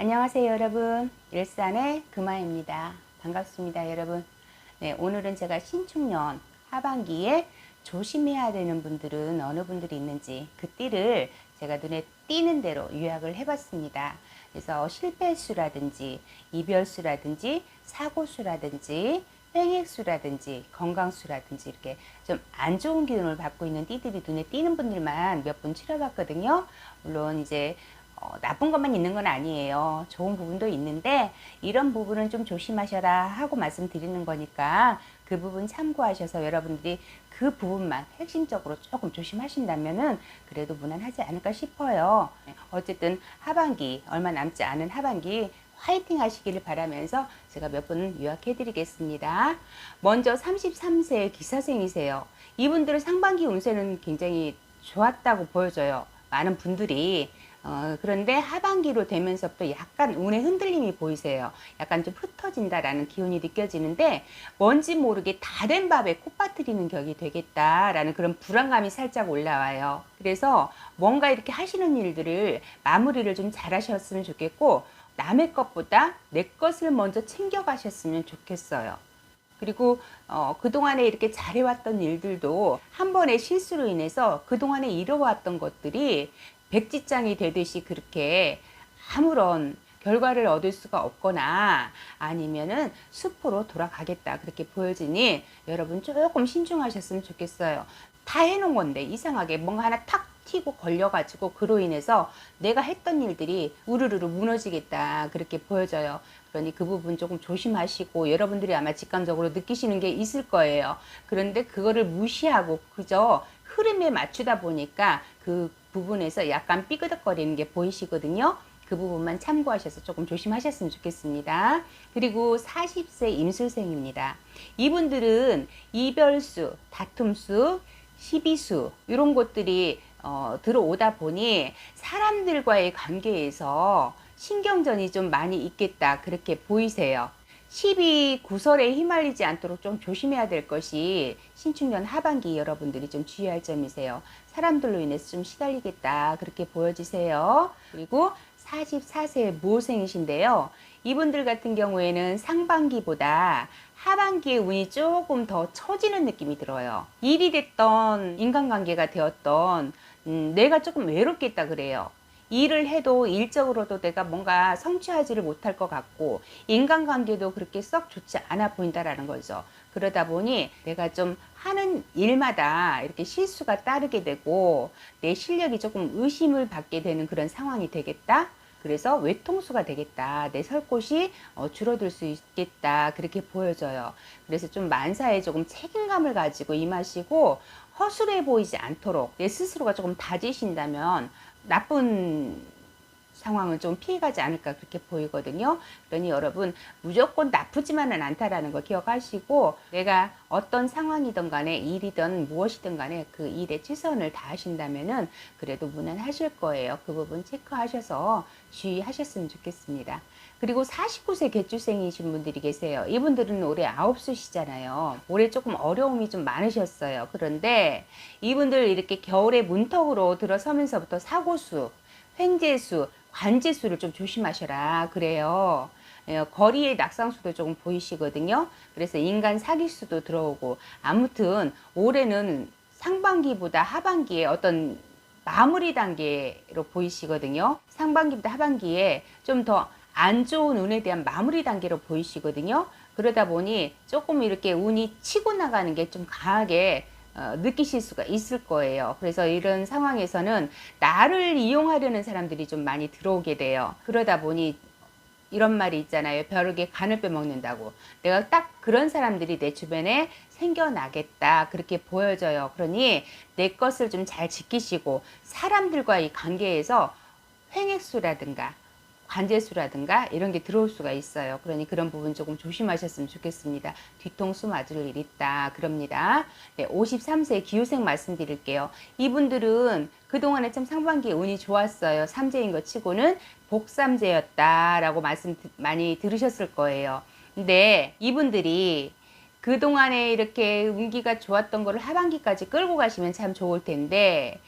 안녕하세요 여러분. 일산의 금아입니다. 반갑습니다 여러분. 네 오늘은 제가 신축년 하반기에 조심해야 되는 분들은 어느 분들이 있는지 그 띠를 제가 눈에 띄는 대로 요약을 해봤습니다. 그래서 실패수라든지 이별수라든지 사고수라든지 횡액수라든지 건강수라든지 이렇게 좀 안 좋은 기운을 받고 있는 띠들이 눈에 띄는 분들만 몇 분 치러봤거든요. 물론 이제 어, 나쁜 것만 있는 건 아니에요. 좋은 부분도 있는데 이런 부분은 좀 조심하셔라 하고 말씀드리는 거니까 그 부분 참고하셔서 여러분들이 그 부분만 핵심적으로 조금 조심하신다면은 그래도 무난하지 않을까 싶어요. 어쨌든 하반기 얼마 남지 않은 하반기 화이팅 하시기를 바라면서 제가 몇 분 요약해 드리겠습니다. 먼저 33세 기사생이세요. 이분들은 상반기 운세는 굉장히 좋았다고 보여져요. 많은 분들이 어, 그런데 하반기로 되면서부터 약간 운의 흔들림이 보이세요. 약간 좀 흩어진다라는 기운이 느껴지는데 뭔지 모르게 다된 밥에 콧 빠뜨리는 격이 되겠다라는 그런 불안감이 살짝 올라와요. 그래서 뭔가 이렇게 하시는 일들을 마무리를 좀 잘하셨으면 좋겠고 남의 것보다 내 것을 먼저 챙겨가셨으면 좋겠어요. 그리고 어, 그동안에 이렇게 잘해왔던 일들도 한 번의 실수로 인해서 그동안에 이뤄왔던 것들이 백지장이 되듯이 그렇게 아무런 결과를 얻을 수가 없거나 아니면은 숲으로 돌아가겠다 그렇게 보여지니 여러분 조금 신중하셨으면 좋겠어요. 다 해놓은 건데 이상하게 뭔가 하나 탁 튀고 걸려가지고 그로 인해서 내가 했던 일들이 우르르르 무너지겠다 그렇게 보여져요. 그러니 그 부분 조금 조심하시고 여러분들이 아마 직감적으로 느끼시는 게 있을 거예요. 그런데 그거를 무시하고 그저 흐름에 맞추다 보니까 그 부분에서 약간 삐그덕거리는 게 보이시거든요. 그 부분만 참고하셔서 조금 조심하셨으면 좋겠습니다. 그리고 40세 임술생입니다. 이분들은 이별수, 다툼수, 시비수 이런 것들이 어, 들어오다 보니 사람들과의 관계에서 신경전이 좀 많이 있겠다 그렇게 보이세요. 12 구설에 휘말리지 않도록 좀 조심해야 될 것이 신축년 하반기 여러분들이 좀 주의할 점이세요. 사람들로 인해서 좀 시달리겠다 그렇게 보여지세요. 그리고 44세 모생이신데요. 이분들 같은 경우에는 상반기보다 하반기에 운이 조금 더 처지는 느낌이 들어요. 일이 됐던 인간관계가 되었던 음, 내가 조금 외롭겠다 그래요. 일을 해도 일적으로도 내가 뭔가 성취하지를 못할 것 같고 인간관계도 그렇게 썩 좋지 않아 보인다라는 거죠. 그러다 보니 내가 좀 하는 일마다 이렇게 실수가 따르게 되고 내 실력이 조금 의심을 받게 되는 그런 상황이 되겠다. 그래서 외통수가 되겠다. 내설 곳이 어, 줄어들 수 있겠다. 그렇게 보여져요. 그래서 좀 만사에 조금 책임감을 가지고 임하시고 허술해 보이지 않도록 내 스스로가 조금 다지신다면 나쁜 상황은 좀 피해가지 않을까 그렇게 보이거든요. 그러니 여러분 무조건 나쁘지만은 않다라는 거 기억하시고 내가 어떤 상황이든 간에 일이든 무엇이든 간에 그 일에 최선을 다하신다면은 그래도 무난하실 거예요. 그 부분 체크하셔서 주의하셨으면 좋겠습니다. 그리고 49세 개주생이신 분들이 계세요. 이분들은 올해 아홉수시잖아요. 올해 조금 어려움이 좀 많으셨어요. 그런데 이분들 이렇게 겨울에 문턱으로 들어서면서부터 사고수, 횡재수, 관제수를 좀 조심하셔라 그래요. 예, 거리의 낙상수도 조금 보이시거든요. 그래서 인간 사기수도 들어오고 아무튼 올해는 상반기보다 하반기에 어떤 마무리 단계로 보이시거든요. 상반기보다 하반기에 좀더 안 좋은 운에 대한 마무리 단계로 보이시거든요. 그러다 보니 조금 이렇게 운이 치고 나가는 게 좀 강하게 어, 느끼실 수가 있을 거예요. 그래서 이런 상황에서는 나를 이용하려는 사람들이 좀 많이 들어오게 돼요. 그러다 보니 이런 말이 있잖아요. 벼룩에 간을 빼먹는다고. 내가 딱 그런 사람들이 내 주변에 생겨나겠다. 그렇게 보여져요. 그러니 내 것을 좀 잘 지키시고 사람들과의 관계에서 횡액수라든가 관제수라든가 이런 게 들어올 수가 있어요. 그러니 그런 부분 조금 조심하셨으면 좋겠습니다. 뒤통수 맞을 일 있다. 그럽니다. 네, 53세 기후생 말씀드릴게요. 이분들은 그동안에 참 상반기에 운이 좋았어요. 삼재인 것 치고는 복삼재였다라고 말씀 많이 들으셨을 거예요. 근데 이분들이 그동안에 이렇게 운기가 좋았던 거를 하반기까지 끌고 가시면 참 좋을 텐데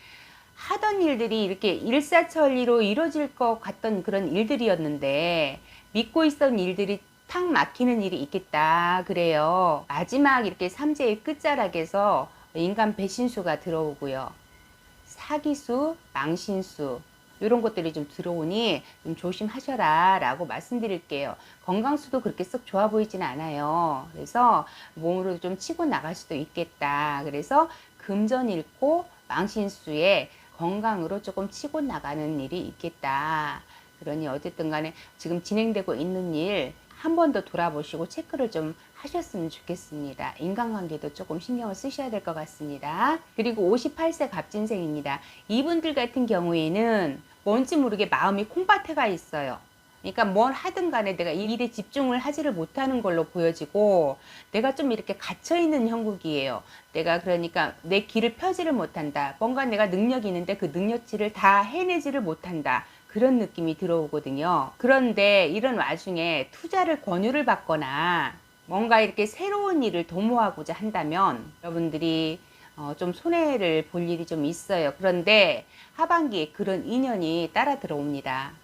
하던 일들이 이렇게 일사천리로 이루어질 것 같던 그런 일들이었는데 믿고 있던 일들이 탁 막히는 일이 있겠다 그래요. 마지막 이렇게 삼재의 끝자락에서 인간 배신수가 들어오고요. 사기수, 망신수 이런 것들이 좀 들어오니 좀 조심하셔라 라고 말씀드릴게요. 건강수도 그렇게 썩 좋아 보이진 않아요. 그래서 몸으로 좀 치고 나갈 수도 있겠다. 그래서 금전 잃고 망신수에 건강으로 조금 치고 나가는 일이 있겠다. 그러니 어쨌든 간에 지금 진행되고 있는 일 한 번 더 돌아보시고 체크를 좀 하셨으면 좋겠습니다. 인간관계도 조금 신경을 쓰셔야 될 것 같습니다. 그리고 58세 갑진생입니다. 이분들 같은 경우에는 뭔지 모르게 마음이 콩밭에가 있어요. 그러니까 뭘 하든 간에 내가 이 일에 집중을 하지를 못하는 걸로 보여지고 내가 좀 이렇게 갇혀 있는 형국이에요. 내가 그러니까 내 길을 펴지를 못한다. 뭔가 내가 능력이 있는데 그 능력치를 다 해내지를 못한다. 그런 느낌이 들어오거든요. 그런데 이런 와중에 투자를 권유를 받거나 뭔가 이렇게 새로운 일을 도모하고자 한다면 여러분들이 어, 좀 손해를 볼 일이 좀 있어요. 그런데 하반기에 그런 인연이 따라 들어옵니다.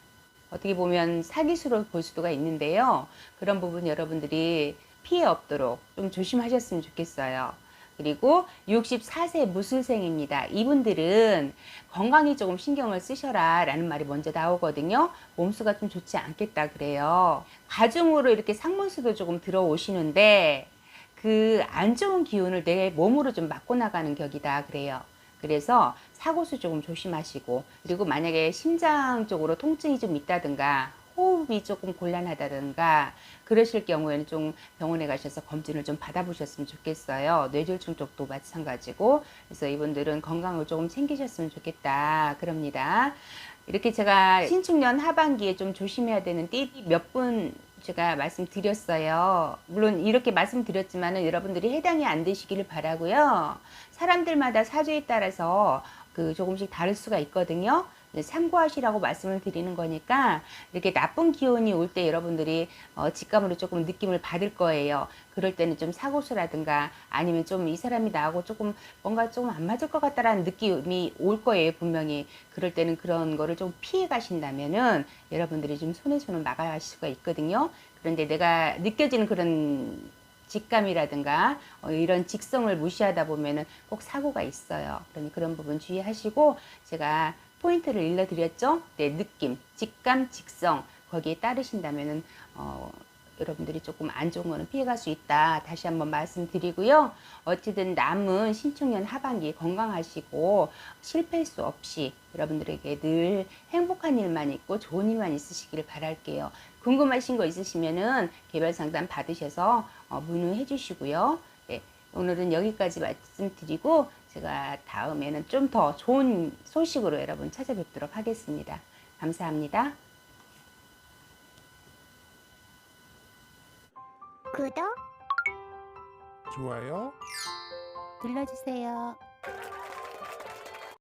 어떻게 보면 사기수로 볼 수가 있는데요. 그런 부분 여러분들이 피해 없도록 좀 조심하셨으면 좋겠어요. 그리고 64세 무술생입니다. 이분들은 건강에 조금 신경을 쓰셔라 라는 말이 먼저 나오거든요. 몸수가 좀 좋지 않겠다 그래요. 가중으로 이렇게 상문수도 조금 들어오시는데 그 안 좋은 기운을 내 몸으로 좀 맞고 나가는 격이다 그래요. 그래서 사고수 조금 조심하시고 그리고 만약에 심장 쪽으로 통증이 좀 있다든가 호흡이 조금 곤란하다든가 그러실 경우에는 좀 병원에 가셔서 검진을 좀 받아보셨으면 좋겠어요. 뇌졸중 쪽도 마찬가지고 그래서 이분들은 건강을 조금 챙기셨으면 좋겠다 그럽니다. 이렇게 제가 신축년 하반기에 좀 조심해야 되는 띠 몇 분 제가 말씀드렸어요. 물론 이렇게 말씀드렸지만은 여러분들이 해당이 안 되시기를 바라고요. 사람들마다 사주에 따라서 그 조금씩 다를 수가 있거든요. 참고하시라고 말씀을 드리는 거니까 이렇게 나쁜 기운이 올 때 여러분들이 어, 직감으로 조금 느낌을 받을 거예요. 그럴 때는 좀 사고수라든가 아니면 좀 이 사람이 나하고 조금 뭔가 조금 안 맞을 것 같다라는 느낌이 올 거예요, 분명히. 그럴 때는 그런 거를 좀 피해 가신다면은 여러분들이 좀 손에 손을 막아갈 수가 있거든요. 그런데 내가 느껴지는 그런 직감이라든가 어, 이런 직성을 무시하다 보면은 꼭 사고가 있어요. 그러니 그런 부분 주의하시고 제가 포인트를 일러드렸죠. 네, 느낌, 직감, 직성 거기에 따르신다면은 어, 여러분들이 조금 안 좋은 거는 피해갈 수 있다. 다시 한번 말씀드리고요. 어찌든 남은 신축년 하반기 건강하시고 실패수 없이 여러분들에게 늘 행복한 일만 있고 좋은 일만 있으시기를 바랄게요. 궁금하신 거 있으시면은 개별 상담 받으셔서 어, 문의해 주시고요. 네, 오늘은 여기까지 말씀드리고 제가 다음에는 좀 더 좋은 소식으로 여러분 찾아뵙도록 하겠습니다. 감사합니다. 구독 좋아요 눌러주세요.